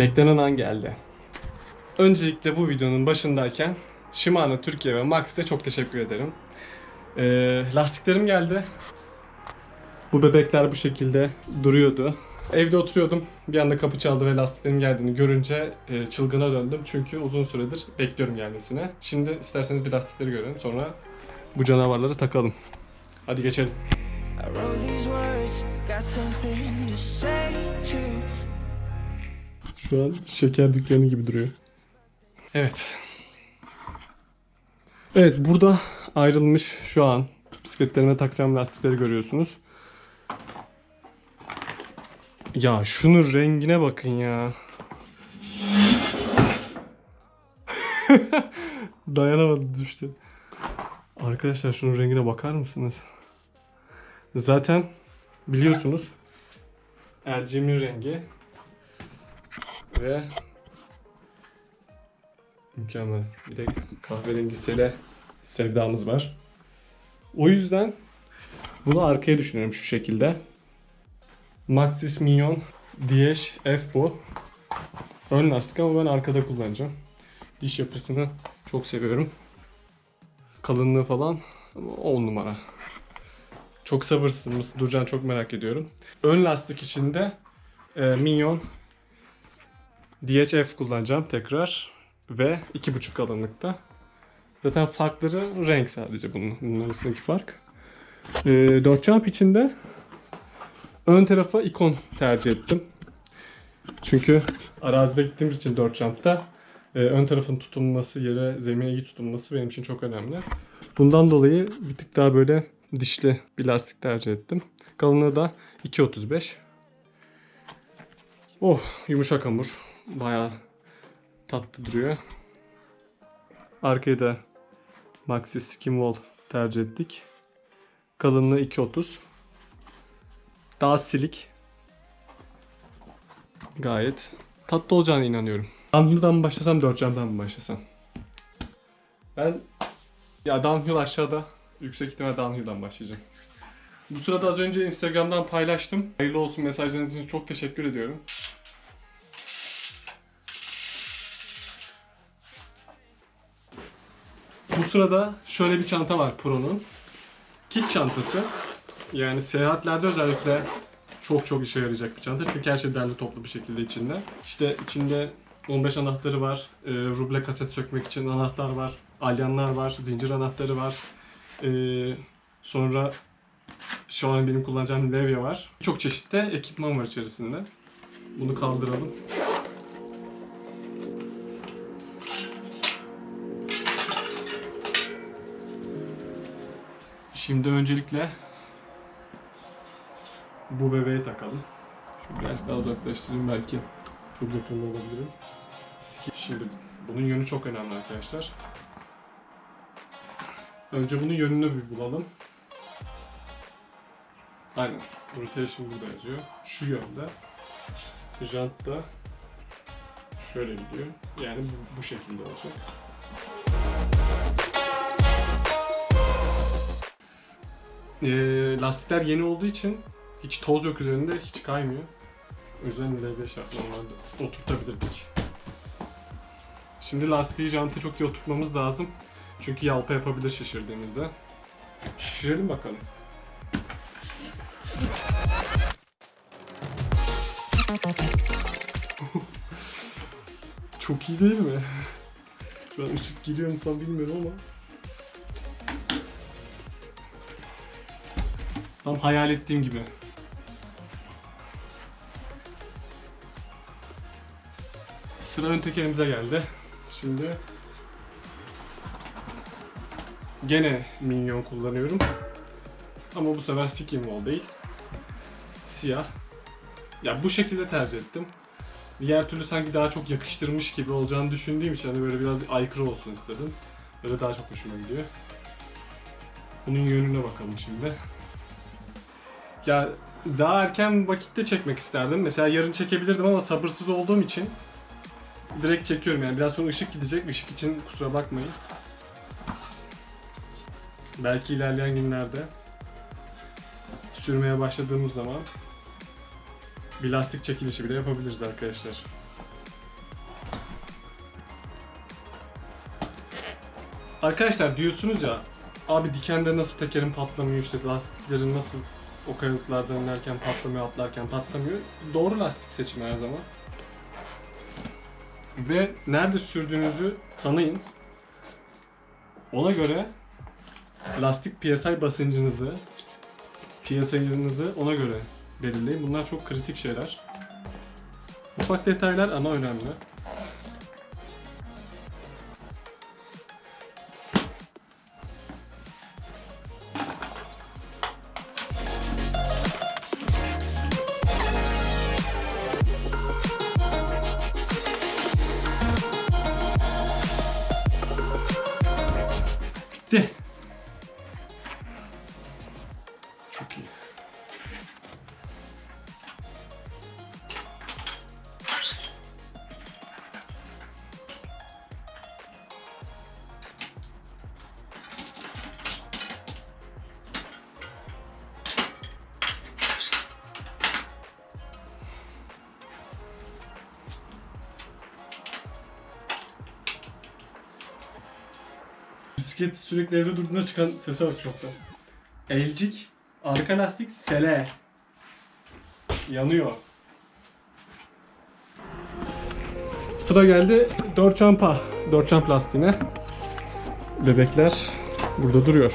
Beklenen an geldi. Öncelikle bu videonun başındayken Shimano Türkiye ve Max'e çok teşekkür ederim. Ee, lastiklerim geldi. Bu bebekler bu şekilde duruyordu. Evde oturuyordum. Bir anda kapı çaldı ve lastiklerim geldiğini görünce e, çılgına döndüm. Çünkü uzun süredir bekliyorum gelmesine. Şimdi isterseniz bir lastikleri görelim. Sonra bu canavarları takalım. Hadi geçelim. I wrote these words, got something to say to. Şu an şeker dükkanı gibi duruyor. Evet. Evet burada ayrılmış şu an bisikletlerime takacağım lastikleri görüyorsunuz. Ya şunun rengine bakın ya. Dayanamadı düştü. Arkadaşlar şunun rengine bakar mısınız? Zaten biliyorsunuz LG'min rengi ve mükemmel. Bir de kahverengisiyle sevdamız var. O yüzden bunu arkaya düşünüyorum şu şekilde. Maxis Mignon DH F bu. Ön lastik ama ben arkada kullanacağım. Diş yapısını çok seviyorum. Kalınlığı falan ama 10 numara. Çok sabırsızım. Nasıl duracağını çok merak ediyorum. Ön lastik içinde e, Mignon DHF kullanacağım tekrar ve 2.5 kalınlıkta. Zaten farkları renk sadece bunun, bunun arasındaki fark. Ee, 4 jump içinde ön tarafa ikon tercih ettim. Çünkü arazide gittiğimiz için 4 jump'ta e, ön tarafın tutunması, yere, zemine iyi tutunması benim için çok önemli. Bundan dolayı bir tık daha böyle dişli bir lastik tercih ettim. Kalınlığı da 2.35. Oh yumuşak hamur. Bayağı tatlı duruyor. Arkayı da Maxis Skinwall tercih ettik. Kalınlığı 2.30. Daha silik. Gayet tatlı olacağına inanıyorum. Downhill'dan mı başlasam, 4 camdan mı başlasam? Ben ya downhill aşağıda yüksek ihtimal downhill'dan başlayacağım. Bu sırada az önce Instagram'dan paylaştım. Hayırlı olsun mesajlarınız için çok teşekkür ediyorum. Bu sırada şöyle bir çanta var Pro'nun. Kit çantası. Yani seyahatlerde özellikle çok çok işe yarayacak bir çanta. Çünkü her şey derli toplu bir şekilde içinde. İşte içinde 15 anahtarı var. E, ruble kaset sökmek için anahtar var. Alyanlar var. Zincir anahtarı var. E, sonra şu an benim kullanacağım levye var. Çok çeşitli ekipman var içerisinde. Bunu kaldıralım. Şimdi öncelikle bu bebeği takalım. Şu biraz daha uzaklaştırayım belki. Çok yakında olabilirim. Şimdi bunun yönü çok önemli arkadaşlar. Önce bunun yönünü bir bulalım. Aynen. Rotation burada yazıyor. Şu yönde. Jant da şöyle gidiyor. Yani bu, bu şekilde olacak. Ee, lastikler yeni olduğu için hiç toz yok üzerinde, hiç kaymıyor. O yüzden L5 yapmam vardı. Oturtabilirdik. Şimdi lastiği jantı çok iyi oturtmamız lazım. Çünkü yalpa yapabilir şişirdiğimizde. Şişirelim bakalım. Çok iyi değil mi? Şu an ışık giriyor mu falan bilmiyorum ama. Tam hayal ettiğim gibi. Sıra ön tekerimize geldi. Şimdi gene minyon kullanıyorum. Ama bu sefer skin wall değil. Siyah. Ya bu şekilde tercih ettim. Diğer türlü sanki daha çok yakıştırmış gibi olacağını düşündüğüm için hani böyle biraz aykırı olsun istedim. Böyle daha çok hoşuma gidiyor. Bunun yönüne bakalım şimdi. Ya daha erken vakitte çekmek isterdim. Mesela yarın çekebilirdim ama sabırsız olduğum için direkt çekiyorum yani. Biraz sonra ışık gidecek. Işık için kusura bakmayın. Belki ilerleyen günlerde sürmeye başladığımız zaman bir lastik çekilişi bile yapabiliriz arkadaşlar. Arkadaşlar diyorsunuz ya abi dikende nasıl tekerin patlamıyor işte lastiklerin nasıl o kayalıklardan inerken patlamıyor atlarken patlamıyor. Doğru lastik seçimi her zaman. Ve nerede sürdüğünüzü tanıyın. Ona göre lastik PSI basıncınızı, PSI'ınızı ona göre belirleyin. Bunlar çok kritik şeyler. Ufak detaylar ama önemli. Bisiklet sürekli evde durduğunda çıkan sese bak çoktan. Elcik, arka lastik sele. Yanıyor. Sıra geldi 4 çampa. 4 çamp lastiğine. Bebekler burada duruyor.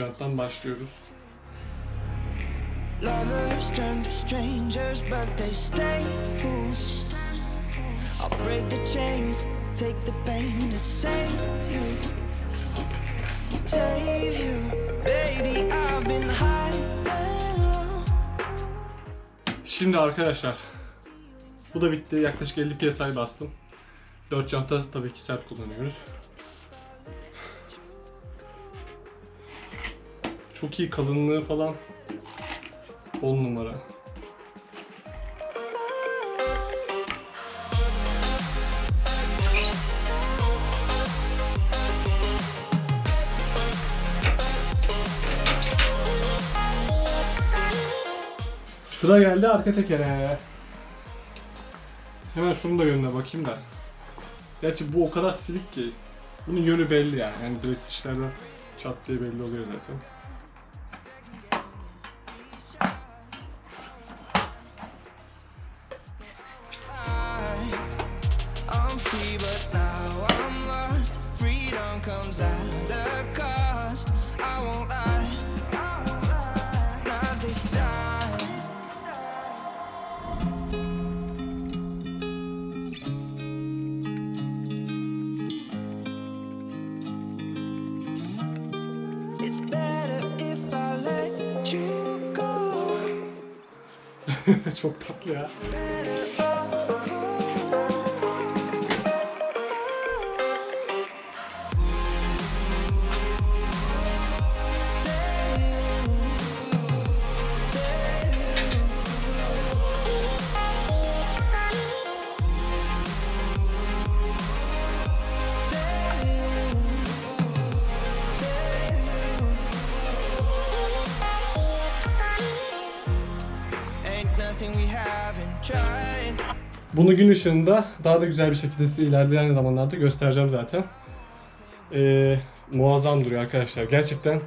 Janttan başlıyoruz. Lovers turn to strangers, but they stay fools. I'll break the chains, take the pain to save you. Save you, baby. I've been high and low. Şimdi arkadaşlar bu da bitti. Yaklaşık 50 psi bastım. 4 janta tabii ki sert kullanıyoruz. Çok iyi kalınlığı falan 10 numara. Sıra geldi arka tekere. Hemen şunun da yönüne bakayım da. Gerçi bu o kadar silik ki. Bunun yönü belli yani. Yani direkt dişlerden çat diye belli oluyor zaten. Çok tatlı ya. Bunu gün ışığında daha da güzel bir şekilde size ilerleyen zamanlarda göstereceğim zaten. Ee, muazzam duruyor arkadaşlar. Gerçekten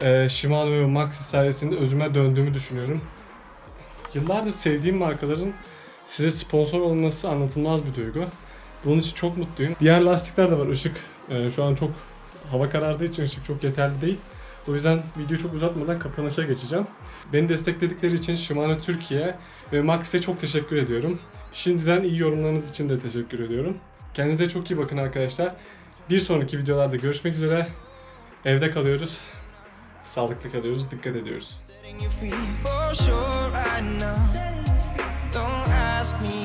e, Shimano ve Maxxis sayesinde özüme döndüğümü düşünüyorum. Yıllardır sevdiğim markaların size sponsor olması anlatılmaz bir duygu. Bunun için çok mutluyum. Diğer lastikler de var. Işık e, şu an çok hava karardığı için ışık çok yeterli değil. O yüzden videoyu çok uzatmadan kapanışa geçeceğim. Beni destekledikleri için Shimano Türkiye ve Max'e çok teşekkür ediyorum. Şimdiden iyi yorumlarınız için de teşekkür ediyorum. Kendinize çok iyi bakın arkadaşlar. Bir sonraki videolarda görüşmek üzere. Evde kalıyoruz. Sağlıklı kalıyoruz. Dikkat ediyoruz. Don't ask me